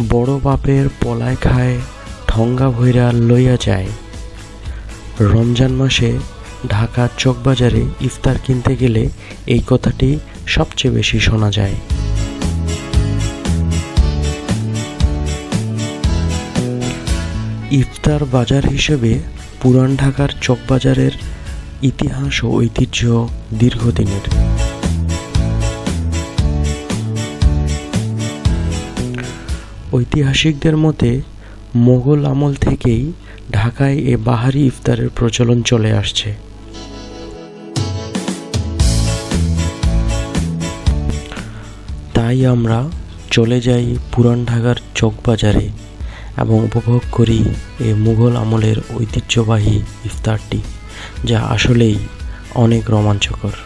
বড় বাপের পলায় খায়, ঠঙ্গা ভৈরা লইয়া যায়। রমজান মাসে ঢাকার চকবাজারে ইফতার কিনতে গেলে এই কথাটি সবচেয়ে বেশি শোনা যায়। ইফতার বাজার হিসেবে পুরান ঢাকার চকবাজারের ইতিহাস ও ঐতিহ্য দীর্ঘদিনের। ঐতিহাসিকদের মতে, মোগল আমল থেকেই ঢাকায় এ বাহারি ইফতারের প্রচলন চলে আসছে। তাই আমরা চলে যাই পুরান ঢাকার চকবাজারে এবং উপভোগ করি এই মুঘল আমলের ঐতিহ্যবাহী ইফতারটি, যা আসলেই অনেক রোমাঞ্চকর।